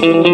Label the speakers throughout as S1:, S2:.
S1: thank you.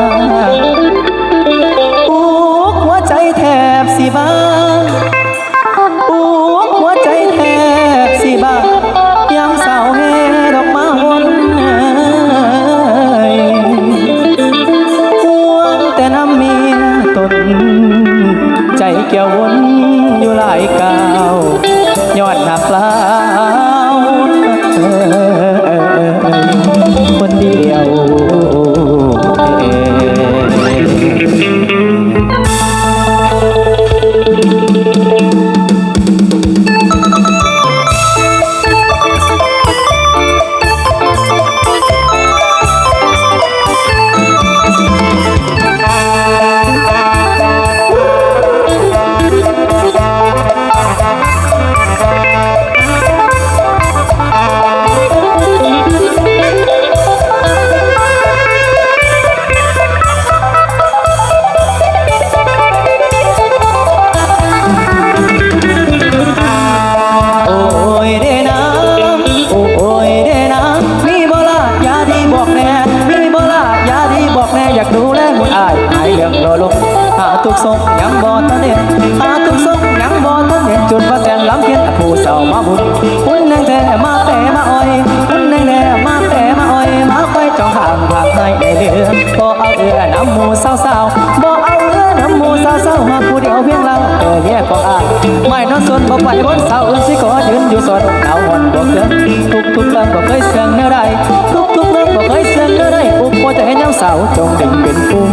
S1: สนบ่ไปบนเสาอื่นสิขอยืนอยู่สดเอาหอนบ่เกินทุกทุกเรื่องบ่เคยเสื่องแนวใดทุกทุกเรื่องบ่เคยเสื่องแนวใดอุปโภจะเห็นยังสาวจงดึงเป็นปุ่ม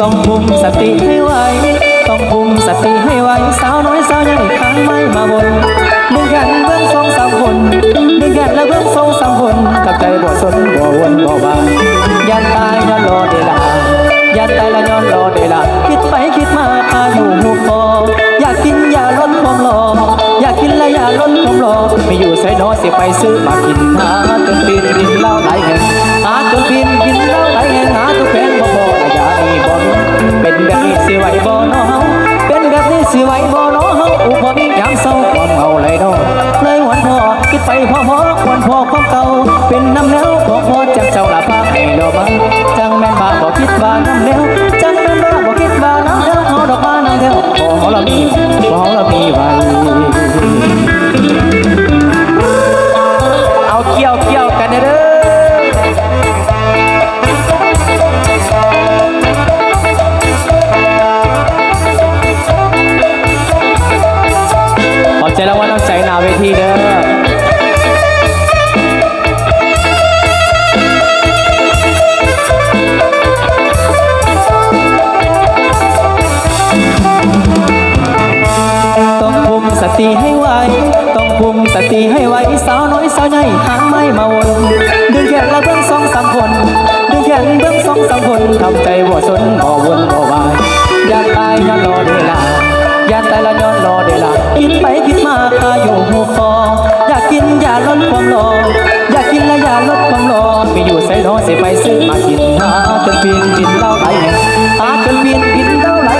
S1: ต้องคุมสติให้ไวต้องคุมสติให้ไวสาวน้อยสาวใหญ่ค้างไม่มาบนดึงกันเบื้องสองสามคนดึงกันแล้วเบื้องสองสามคนกับใจบ่สนบ่วนบ่บานยันตายย้อนรอเดลายันตายแล้วย้อนรอเดลาคิดไปคิดมา อายุหูคออยากกินยาลดความหลออยากกินและยาลดความหลอไม่อยู่ใส่นอสิไปซื้อมากินหาจนปีนกินเหล้าหลายแห่งหาจนปีนกินเหล้าหลายแห่งหาทุกแผงบ่พอระยะนี้บ่มีเป็นแบบนี้สิไหวบ่น้องเป็นแบบนี้สิไหวบ่น้องอุปมียามเศร้าความเมาเลยน้องเลยหวนพอคิดไปพ่อพอหวนพอความเก่าเป็นน้ำแนวของพอจังเจ้าละพาให้เรามาจังแม่นบ้าบ่คิดว่าน้ำแนวจัง เรามีพอเรามีไว้ ติให้ไวต้องคุมสติให้ไวสาวน้อยสาวใหญ่หางไม่มาวนดึงแขนละเบื้องสองสามคนดึงแขนเบื้องสองสามคนทำใจบ่สนบ่วนบ่วายอย่าตายย้อนรอเดลาอย่าตายละย้อนรอเดลาคิดไปคิดมาอาอยู่หูคออยากกินอยาลดความรออยากกินและอยาลดความรอมีอยู่ใส่รอเสิไปซื้อมากินหาจนปีนกินเหล้าไหลายแห่งหาจนปีนกินเหล้าไหล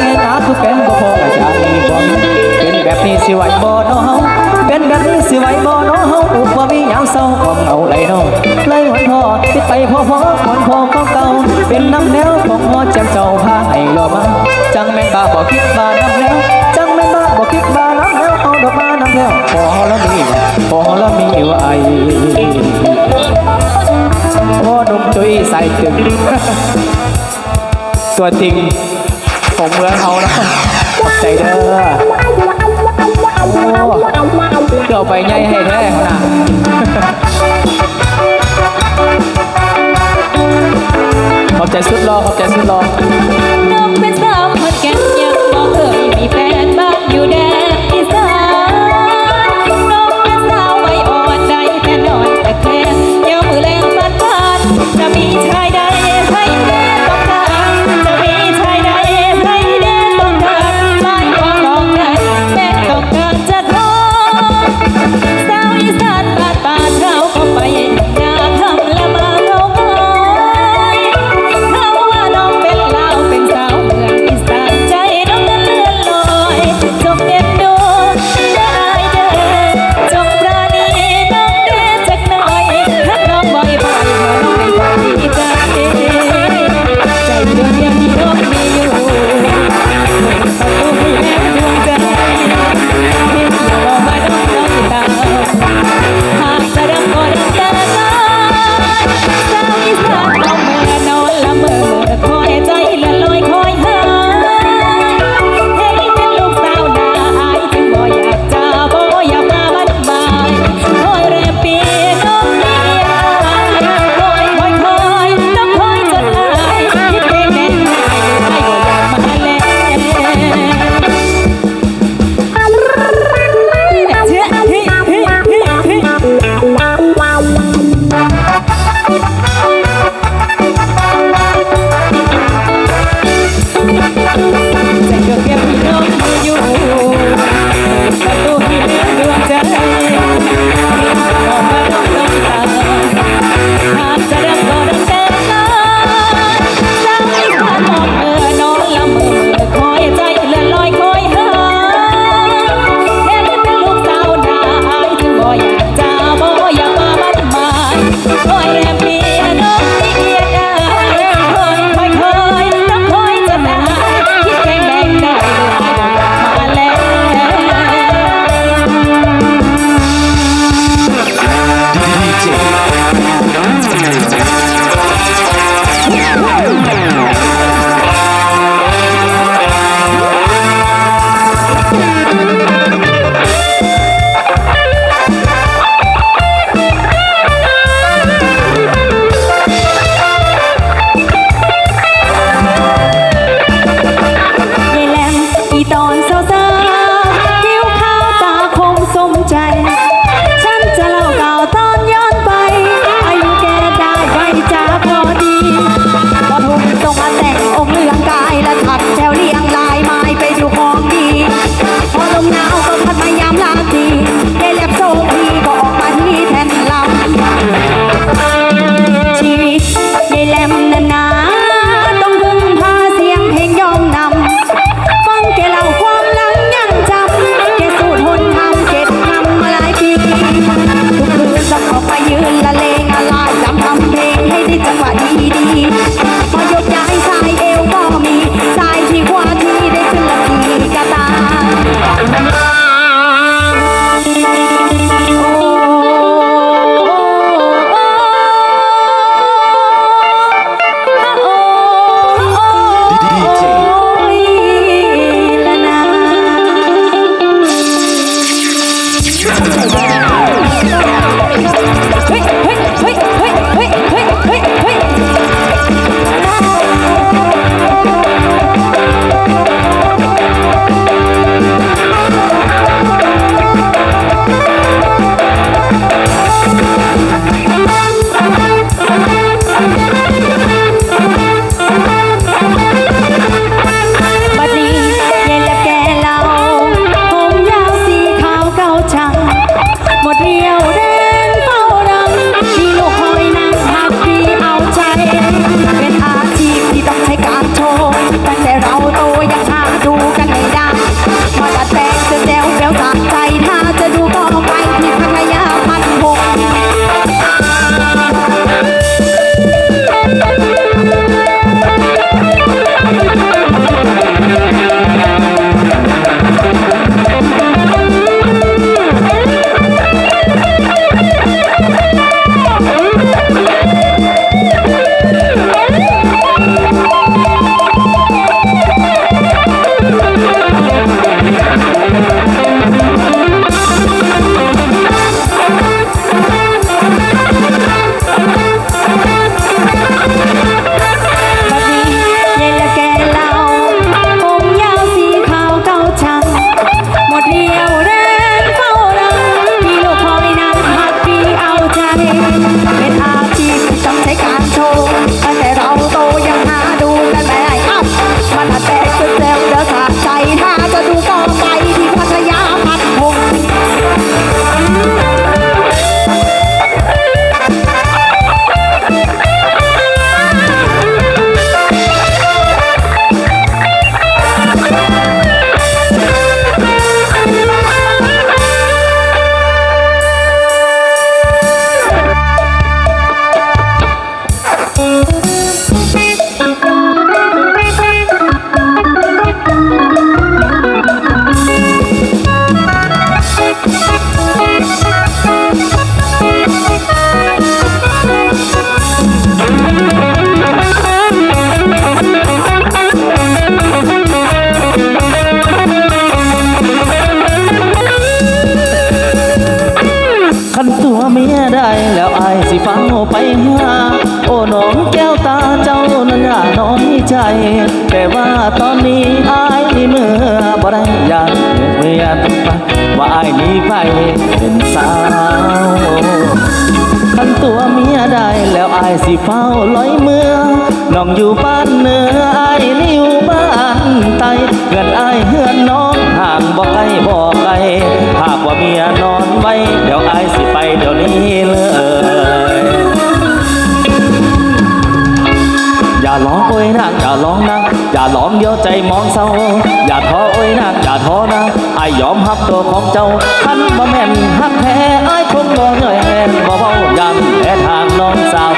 S1: จังเจ้าพาให้รอมาจังแม่บ้าบอกคิดบ้าน้ำแล้วจังแม่บ้าบอกคิดบ้าน้ำแล้วเอาดอกมาน้ำแล้วพอแล้วมีพอแล้วมีว่าไอพอดมจุ้ยใส่ตึงตัวจริงผมเมืองเขานะใจเด้อเดี๋ยวไปไงให้แท้นะ ขอบใจสุดรอขอบใจสุดรอ
S2: น้องเป็นสาวคนแก่นยังมองเธอไม่มีแฟนบ้างอยู่แดน แต่ว่าตอนนี้อายเมื่อ
S3: บ่ได้อยากเมื่อทุกไปว่าอายนี้ไปเป็นสาวคันตัวเมียได้แล้วอายสิเฝ้าลอยเมือน้องอยู่บ้านเนืออายนี่อยู่บ้านใต้เพื่อนอายเฮือนน้องห่างบ่ไกลบ่ไกลหากว่าเมียนอนไว้ เดี๋ยวอายสิไปเดี๋ยวนี้เลย ร้องโอ้ยนาอย่าร้องนะอย่าร้องเดี๋ยวใจมองเศร้า อย่าท้อโอ้ยนาอย่าท้อนะไอ้ยอมรับตัวของเจ้าขันบ่แม่นหักแท้ไอ้คงบ่เหนื่อยแน่บ่เบายันแค่ทางน้องสาว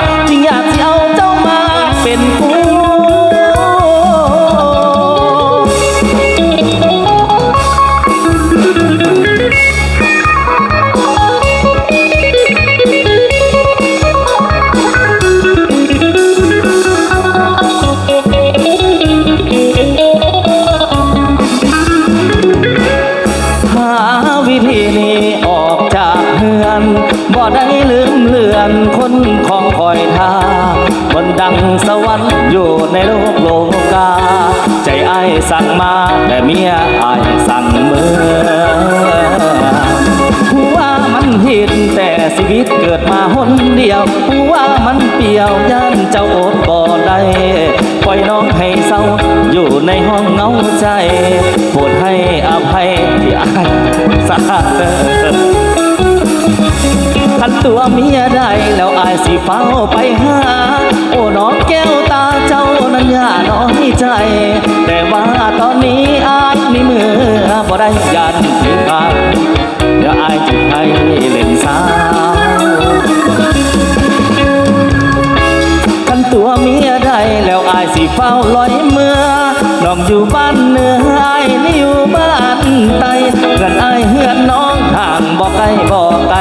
S3: สั่งมาแต่เมียไอสั่งเมือผู้ว่ามันผิดแต่ชีวิตเกิดมาหนเดียวผู้ว่ามันเปรียวย่านเจ้าอดบ่ได้ปล่อยน้องให้เศร้าอยู่ในห้องเงาใจโปรดให้อภัยที่อายสาเดอ คันตัวเมียได้แล้วอายสิเฝ้าไปหา โอ้น้องแก้วตาเจ้านั้นอย่าน้อยใจ แต่ว่าตอนนี้อายนี่มือบ่ได้ยันถึงกันเดี๋ยวอายจะให้เล่นสาวคันตัวเมียได้แล้วอายสิเฝ้าลอยเมื่อน้องอยู่บ้านเหนืออายนี่อยู่บ้านใต้เพื่นอายเฮือนน้อง ห่างบอกไกลบอกไกล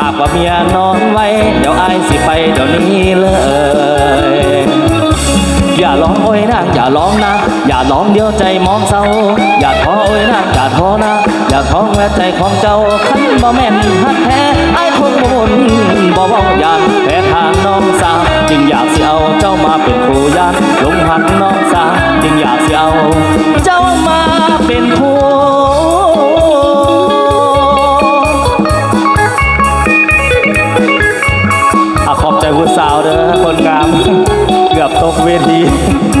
S3: หากว่าเมียนอนไว้ เดี๋ยวอายสิไปเดี๋ยวนี้เลย อย่าร้องโอ้ยนางอย่าร้องนะ อย่าร้องเดียวใจมองเศร้า อย่าท้อโอ้ยนางอย่าท้อนะ อย่าท้อแม้ใจของเจ้าคันบ่แม่นฮักแท้ไอ้คงบ่บนบ่เว้าย่านแพ้ทางน้องสาวจึงอยากสิเอาเจ้ามาเป็นผู้ยานลงหักน้องสาวจึงอยากสิเอา เจ้ามาเป็นผู้ เวที